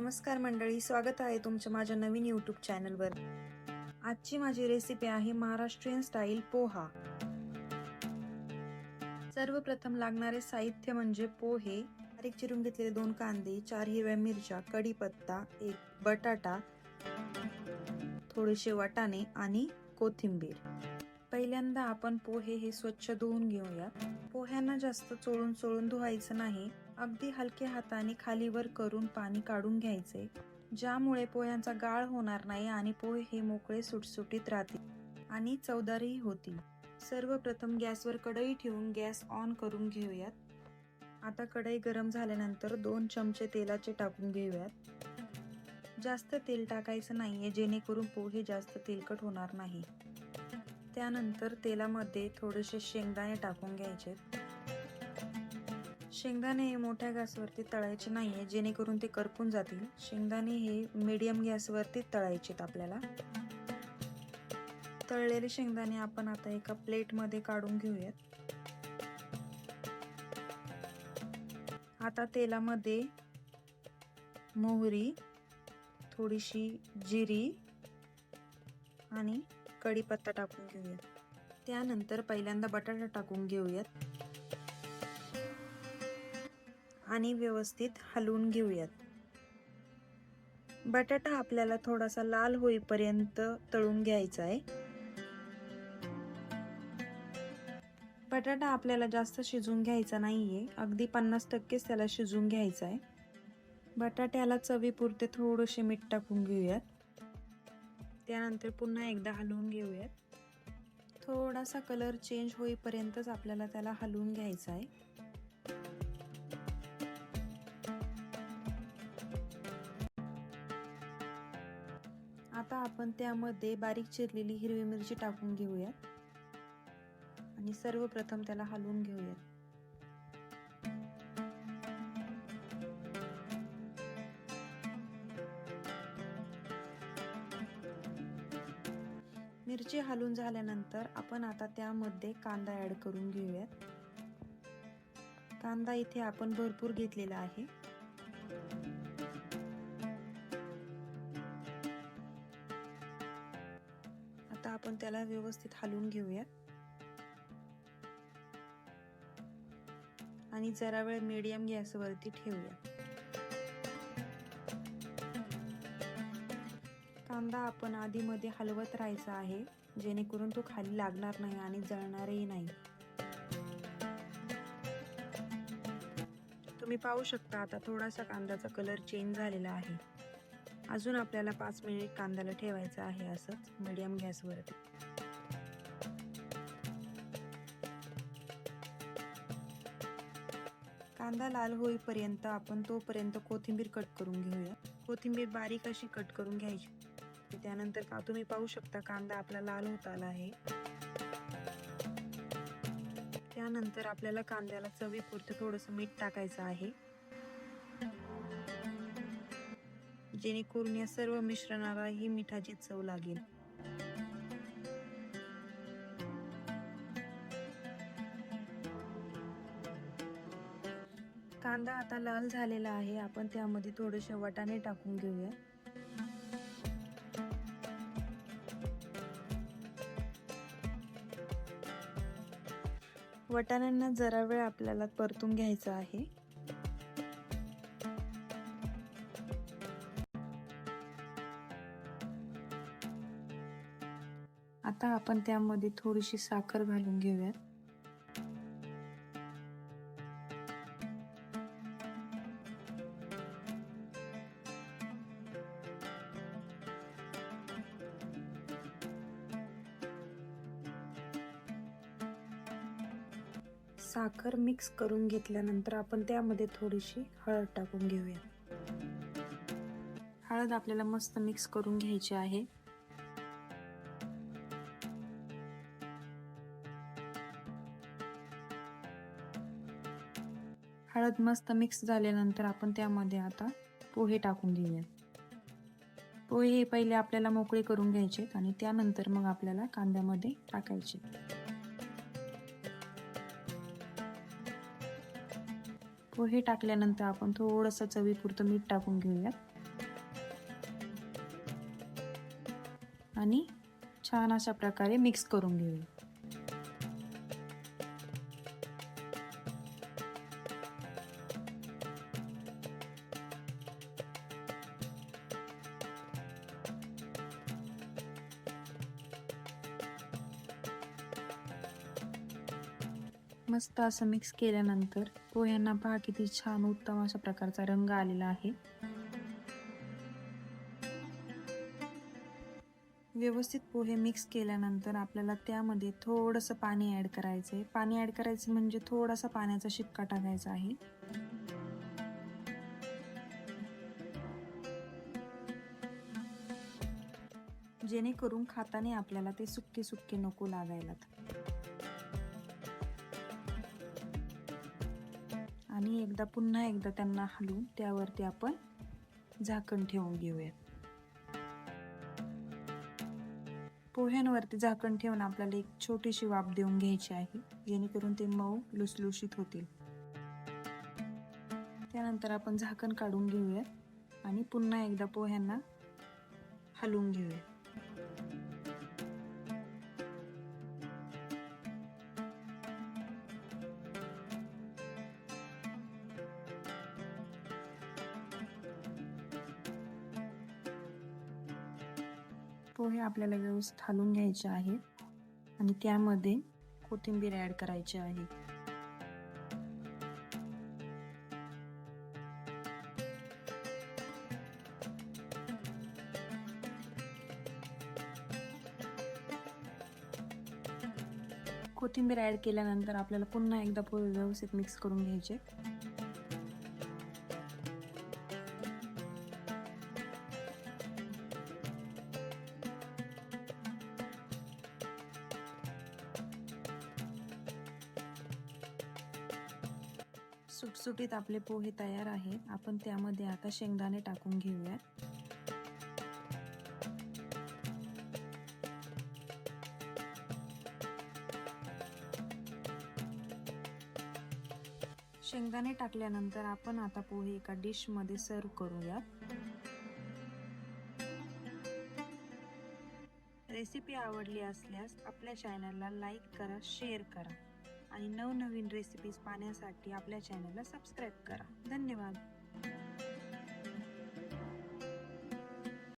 नमस्कार मंडळी स्वागत आहे तुमच्या माझ्या नवीन यूट्यूब चॅनलवर आजची माझी रेसिपी आहे महाराष्ट्रीयन स्टाईल पोहा. सर्वप्रथम लागणारे साहित्य म्हणजे पोहे बारीक चिरून घेतलेले दोन कांदे चार हिरव्या मिरच्या कढीपत्ता एक बटाटा थोडेसे वाटाणे आणि कोथिंबीर. पहिल्यांदा आपण पोहे हे स्वच्छ धुवून घेऊया. पोह्यांना जास्त चोळून चोळून धुवायचं नाही. अगदी हलक्या हाताने खालीवर करून पाणी काढून घ्यायचे ज्यामुळे पोह्यांचा गाळ होणार नाही आणि पोहे हे मोकळे सुटसुटीत राहतील आणि चवदारही होतील. सर्वप्रथम गॅसवर कढई ठेवून गॅस ऑन करून घेऊयात. आता कढई गरम झाल्यानंतर दोन चमचे तेलाचे टाकून घेऊयात. जास्त तेल टाकायचं नाहीये जेणेकरून पोहे जास्त तेलकट होणार नाही. त्यानंतर तेलामध्ये थोडेसे शेंगदाणे टाकून घ्यायचे शेंगदाणे हे मोठ्या गॅसवरती तळायचे नाही आहे जेणेकरून ते करपून जातील. शेंगदाणे हे मीडियम गॅसवरती तळायचेत आपल्याला. तळलेले शेंगदाणे आपण आता एका प्लेटमध्ये काढून घेऊयात. आता तेलामध्ये मोहरी थोडीशी जिरी आणि कढीपत्ता टाकून घेऊयात. त्यानंतर पहिल्यांदा बटाटा टाकून घेऊयात. आणि व्यवस्थित हलवून घेऊयात. बटाटा आपल्याला थोडासा लाल होईपर्यंत तळून घ्यायचा आहे. बटाटा आपल्याला जास्त शिजून घ्यायचा नाही आहे अगदी पन्नास टक्केच त्याला शिजून घ्यायचा आहे. बटाट्याला चवीपुरते थोडेसे मीठ टाकून घेऊयात. त्यानंतर पुन्हा एकदा हलवून घेऊयात. थोडासा कलर चेंज होईपर्यंतच आपल्याला त्याला हलवून घ्यायचा आहे. आता आपण त्यामध्ये बारीक चिरलेली हिरवी मिरची टाकून घेऊयात. आणि सर्वप्रथम त्याला हलवून घेऊयात. मिरची हलून झाल्यानंतर आपण आता त्यामध्ये कांदा ऍड करून घेऊयात. कांदा इथे आपण भरपूर घेतलेला आहे. त्याला व्यवस्थित हलवून घेऊयात. आणि जरा वेळ मीडियम गॅसवरती ठेवूया. कांदा आपण आधीमध्ये हलवत राहायचा आहे जेणेकरून तो खाली लागणार नाही आणि जळणारही नाही. तुम्ही पाहू शकता आता थोडासा कांद्याचा कलर चेंज झालेला आहे. अजून आपल्याला पाच मिनिट कांद्याला ठेवायचं आहे असंच मीडियम गॅसवरती. कांदा लाल होईपर्यंत आपण तोपर्यंत कोथिंबीर कट करून घेऊया. कोथिंबीर बारीक अशी कट करून घ्यायची. त्यानंतर का तुम्ही पाहू शकता कांदा आपला लाल होत आला आहे. त्यानंतर आपल्याला कांद्याला चवीपुरतं थोडंसं मीठ टाकायचं आहे. जेणेकरून या सर्व मिश्रणाला ही मिठाची चव लागेल. कांदा आता लाल झालेला आहे. आपण त्यामध्ये थोडेसे वाटाणे टाकून घेऊया. वटाण्यांना जरा वेळ आपल्याला परतून घ्यायचा आहे. आता आपण त्यामध्ये थोडीशी साखर घालून घेऊयात. साखर मिक्स करून घेतल्यानंतर आपण त्यामध्ये थोडीशी हळद टाकून घेऊया. हळद आपल्याला मस्त मिक्स करून घ्यायची आहे. हळद मस्त मिक्स झाल्यानंतर आपण त्यामध्ये आता पोहे टाकून घेऊया. पोहे हे पहिले आपल्याला मोकळे करून घ्यायचे आणि त्यानंतर मग आपल्याला कांद्यामध्ये टाकायचे. पोहे टाकल्यानंतर आपण थोडंसं चवीपुरतं मीठ टाकून घेऊयात. आणि छान अशा प्रकारे मिक्स करून घेऊया मस्त असं मिक्स केल्यानंतर पोह्यांना पहा किती छान उत्तम अशा प्रकारचा रंग आलेला आहे. व्यवस्थित पोहे मिक्स केल्यानंतर आपल्याला त्यामध्ये थोडंसं पाणी ॲड करायचं आहे पाणी ॲड करायचं म्हणजे थोडासा पाण्याचा शिपका टाकायचा आहे. जेणेकरून खाताने आपल्याला ते सुक्के सुक्के नको लागायला आणि एकदा पुन्हा एकदा त्यांना हलवून त्यावरती आपण झाकण ठेवून घेऊयात. पोह्यांवरती झाकण ठेवून आपल्याला एक छोटीशी वाफ देऊन घ्यायची आहे जेणेकरून ते मऊ लुसलुशीत होतील. त्यानंतर आपण झाकण काढून घेऊयात आणि पुन्हा एकदा पोह्यांना हलवून घेऊयात. पोहे आपल्याला व्यवस्थित हलवून घ्यायचे आहेत आणि त्यामध्ये कोथिंबीर ॲड करायची आहे. कोथिंबीर ॲड केल्यानंतर आपल्याला पुन्हा एकदा पोहे व्यवस्थित मिक्स करून घ्यायचे. सुटसुटीत आपले पोहे तयार आहेत आपण त्यामध्ये आता शेंगदाणे टाकून घेऊया. शेंगदाणे टाकल्यानंतर आपण आता पोहे एका डिशमध्ये सर्व करूयात. रेसिपी आवडली असल्यास आपल्या चॅनलला लाईक करा शेअर करा. आणि नवनवीन रेसिपीज पाहण्यासाठी आपल्या चॅनलला सबस्क्राईब करा. धन्यवाद.